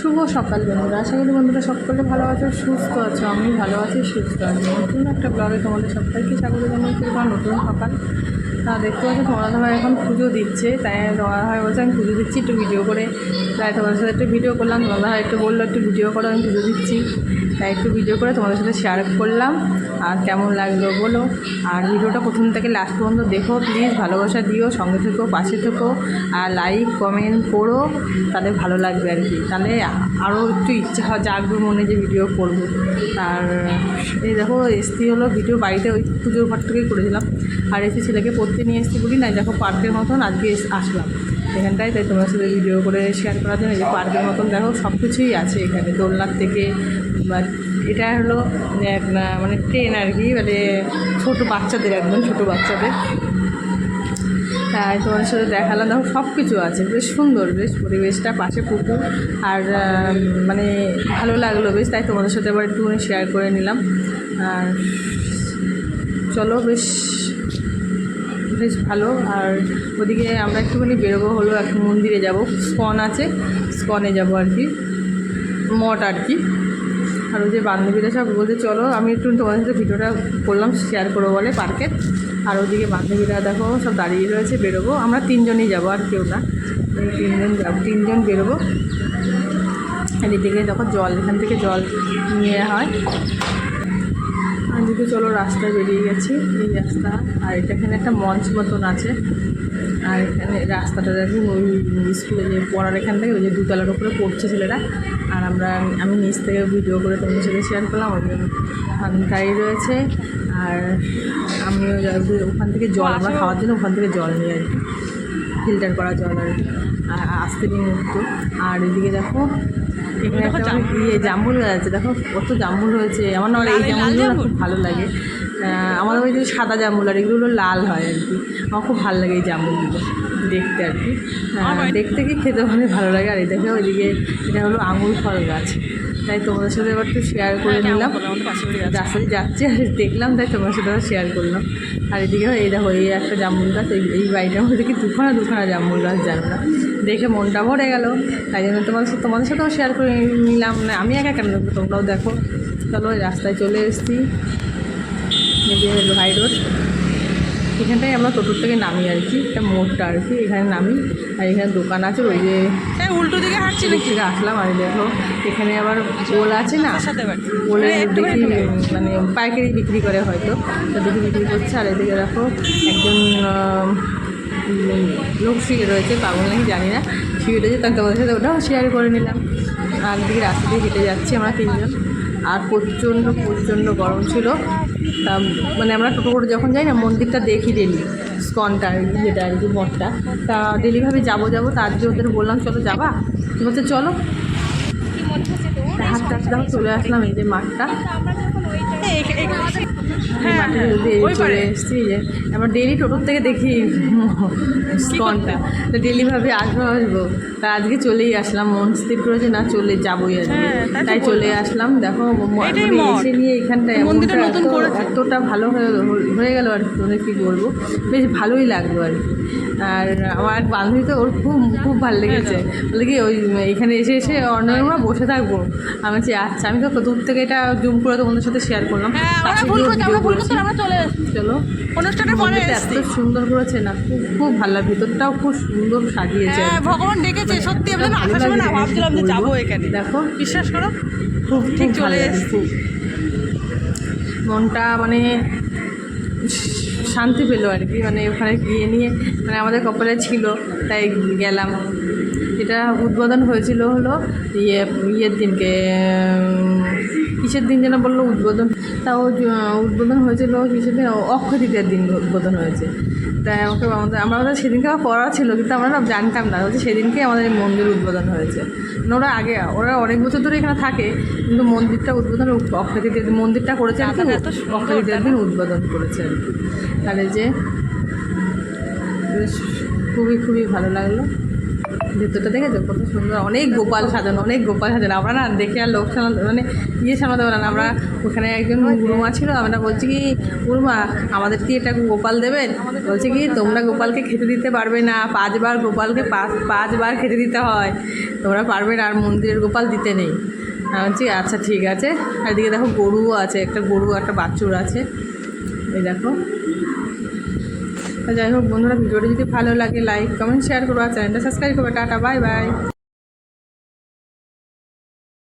শুভ সকাল বন্ধুরা। আশা করি বন্ধুরা সকলে ভালো আছো, সুস্থ আছো, আমি ভালো আছি, সুস্থ আছি। নতুন একটা ব্লগে তোমাদের সবাইকে স্বাগত জানাচ্ছি তোমার নতুন সকাল। তা দেখতে পাচ্ছ, তোমার ভাই এখন পুজো দিচ্ছে, তাই তোমরা ভাই বলছে আমি পুজো দিচ্ছি একটু ভিডিও করে। তাই তোমাদের সাথে একটু ভিডিও করলাম, তোমাদের ভাই একটু বলল, একটু ভিডিও করো, আমি পুজো দিচ্ছি। তাই একটু ভিডিও করে তোমাদের সাথে শেয়ার করলাম। আর কেমন লাগল বলো। আর ভিডিওটা প্রথম থেকে লাস্ট পর্যন্ত দেখো প্লিজ ভালোবাসা দিও, সঙ্গে থেকো, পাশে থেকো। আর লাইক কমেন্ট করো, তাহলে ভালো লাগবে আর কি। তাহলে আরও একটু ইচ্ছা হয়, জাগবে মনে যে ভিডিও করব। আর এই দেখো, এসছি হলো ভিডিও বাড়িতে ওই পুজোর ঘর থেকেই করেছিলাম। আর এসে ছেলেকে পড়তে নিয়ে এসছি বলি, না দেখো পার্কের মতন আজকে এস- আসলাম। এখানটায় তাই তোমার সাথে ভিডিও করে শেয়ার করার জন্য, এই যে পার্কের মতন দেখো সব কিছুই আছে এখানে। দোলনার থেকে এটা হলো মানে ট্রেন আর কি মানে ছোটো বাচ্চাদের একদম, ছোটো বাচ্চাদের। হ্যাঁ তোমাদের সাথে দেখালাম। দেখো সব কিছু আছে, বেশ সুন্দর, বেশ পরিবেশটা, পাশে পুকুর। আর মানে ভালো লাগল বেশ, তাই তোমাদের সাথে আবার একটুখানি শেয়ার করে নিলাম। আর চলো, বেশ বেশ ভালো। আর ওদিকে আমরা একটুখানি বেরোবো, হলো এক মন্দিরে যাব। স্কন আছে, স্কনে যাব আর কি। মঠ আর কি। আর ওই যে বান্ধবীরা সব বলতে চলো, আমি একটু তোমাদের সাথে ভিডিওটা করলাম শেয়ার করব বলে পার্কে আর ওদিকে বান্ধবীরা দেখো, সব দাঁড়িয়ে রয়েছে, বেরোবো। আমরা তিনজনই যাব, আর কেউ না। তিনজন যাব তিনজন বেরোবো। আর এদিকে দেখো জল, এখান থেকে জল নিয়ে হয়। এদিকে চলো রাস্তায় বেরিয়ে গেছি এই রাস্তা। আর এটা এখানে একটা মঞ্চ মতন আছে। আর এখানে রাস্তাটা দেখি ওই স্কুলে যে পড়ার এখান থেকে ওই যে দুতলার উপরে পড়ছে ছেলেরা। আর আমরা আমি নিচ থেকে ভিডিও করে তোমাদের সাথে শেয়ার করলাম ওই জন্য গাড়ি রয়েছে। আর যাব ওখান থেকে জল আমরা খাওয়ার জন্য ওখান থেকে জল নিয়ে আর কি ফিল্টার করা জল আর আসতে দিন একটু আর এদিকে দেখো এখানে একটা ইয়ে জামুল গাছ আছে দেখো কত জামুল হয়েছে আমার না এই জামুলগুলো না খুব ভালো লাগে। আমার ওই যে সাদা জামুল আর এগুলো হলো লাল হয় আর কি। আমার খুব ভালো লাগে এই জামুলগুলো দেখতে আর কি। আহ, দেখতে কি খেতে অনেক ভালো লাগে। আর এই দেখে ওইদিকে এটা হলো আঙুর ফল গাছ। তাই তোমাদের সাথে এবার একটু শেয়ার করে নিলাম। রাস্তায় যাচ্ছি আর দেখলাম তাই তোমার সাথে আবার শেয়ার করলাম। আর এদিকে এই দেখো এই একটা জামুন গাছ এই এই বাড়িটার মধ্যে কি দুখানা দুখানা জামুন গাছ জানো না দেখে মনটা ভরে গেল। তাই জন্য তোমার সাথে তোমাদের সাথেও শেয়ার করে নিলাম। না আমি একা কেন দেখব তোমরাও দেখো। চলো রাস্তায় চলে এসেছি। High road. এখানটায় আমরা টোটোর থেকে নামি আর কি একটা মোড়টা আর কি এখানে নামি। আর এখানে দোকান আছে ওই যে উল্টো দিকে হাঁটছি নাকি? রাখলাম আর দেখো এখানে আবার ওল আছে না? ওলে দেখি মানে পাইকারি বিক্রি করে হয়তো। তো দেখি বিক্রি করছে আর এদিকে দেখো একজন লোক শুয়ে রয়েছে পাগল নাকি জানি না। শুয়ে রয়েছে তার তোমাদের সাথে ওটাও শেয়ার করে নিলাম। আর দিকে রাস্তা দিয়ে হেঁটে যাচ্ছি আমরা তিনজন। আর প্রচণ্ড প্রচণ্ড গরম ছিল। তা মানে আমরা টোটো করে যখন যাই না, মন্দিরটা দেখি ডেলি স্কনটা, ইয়েটা আর কি মঠটা। তা ডেলিভাবে যাব যাব, তার যে ওদের বললাম, চলো যাবা? বলছে, চলো। হাঁটতে হাঁটতে চলে আসলাম এই যে মাঠটা। চলে এসেছি যে। আমরা ডেলি টোটোর থেকে দেখি স্কনটা। তো ডেলি ভাবে আসব আসব। তা আজকে চলেই আসলাম মন স্থির করেছে না চলে যাবোই আজকে। হ্যাঁ, তাই চলে আসলাম দেখো। এসে নিয়ে এখানটায়। এতটা ভালো হয়ে হয়ে গেল আর কী বলব? বেশ ভালোই লাগল আর কি। আর আমার এক বান্ধবী তো ওর খুব খুব ভালো লেগেছে। বলে কি ওই এখানে এসে এসে অন্যরা বসে থাকব। আমি বলছি আচ্ছা আমি তো দূর থেকে এটা জুম করে তোমাদের সাথে শেয়ার করলাম। হ্যাঁ আমরা চলে অনুষ্ঠানের পরে এত সুন্দর করেছে না খুব খুব ভালো লাগে ভিতরটাও খুব সুন্দর সাজিয়েছে। হ্যাঁ ভগবান ডেকেছে সত্যি আমি আসার সময় না ভাবছিলাম যে যাব এখানে। দেখো। বিশ্বাস করো খুব ঠিক চলে এসেছি। মনটা মানে শান্তি পেল আর কি মানে ওখানে গিয়ে নিয়ে মানে আমাদের কপালে ছিল, তাই গেলাম। এটা উদ্বোধন হয়েছিল হলো ইয়ে ইয়ের দিনকে কিসের দিন যেন বলল উদ্বোধন? তাও উদ্বোধন হয়েছিল কিসের দিন? অক্ষয় তৃতীয়ার দিন উদ্বোধন হয়েছে। তাই আমাকে আমাদের আমরা আমাদের সেদিনকে আমার পড়া ছিল কিন্তু আমরা না জানতাম না। হচ্ছে সেদিনকে আমাদের এই মন্দির উদ্বোধন হয়েছে। মানে ওরা আগে ওরা অনেক বছর ধরে এখানে থাকে কিন্তু মন্দিরটা উদ্বোধন অক্ষয় মন্দিরটা করেছে অক্ষয় দিন উদ্বোধন করেছে আর কি। তাহলে যে বেশ খুবই খুবই ভালো লাগল। ভেতরটা দেখেছ? কত সুন্দর। অনেক গোপাল সাজানো, অনেক গোপাল সাজানো। আমরা না দেখে আর লোক সামলাতে মানে ইয়ে সামলাতে পারলাম না। আমরা ওখানে একজন গুরুমা ছিল, আমরা বলছি কি, গুরুমা, আমাদের কি এটা গোপাল দেবেন? বলছে কি, তোমরা গোপালকে খেতে দিতে পারবে না। পাঁচবার গোপালকে পাঁচ পাঁচবার খেতে দিতে হয়। তোমরা পারবে না, আর মন্দিরের গোপাল দিতে নেই। আমি বলছি আচ্ছা ঠিক আছে। আর এদিকে দেখো গরুও আছে, একটা গরু, একটা বাছুর আছে। এই দেখো। যাই হোক, বন্ধুরা, ভিডিওটা যদি ভালো লাগে লাইক কমেন্ট শেয়ার করব আর চ্যানেলটা সাবস্ক্রাইব করবে টাটা বাই বাই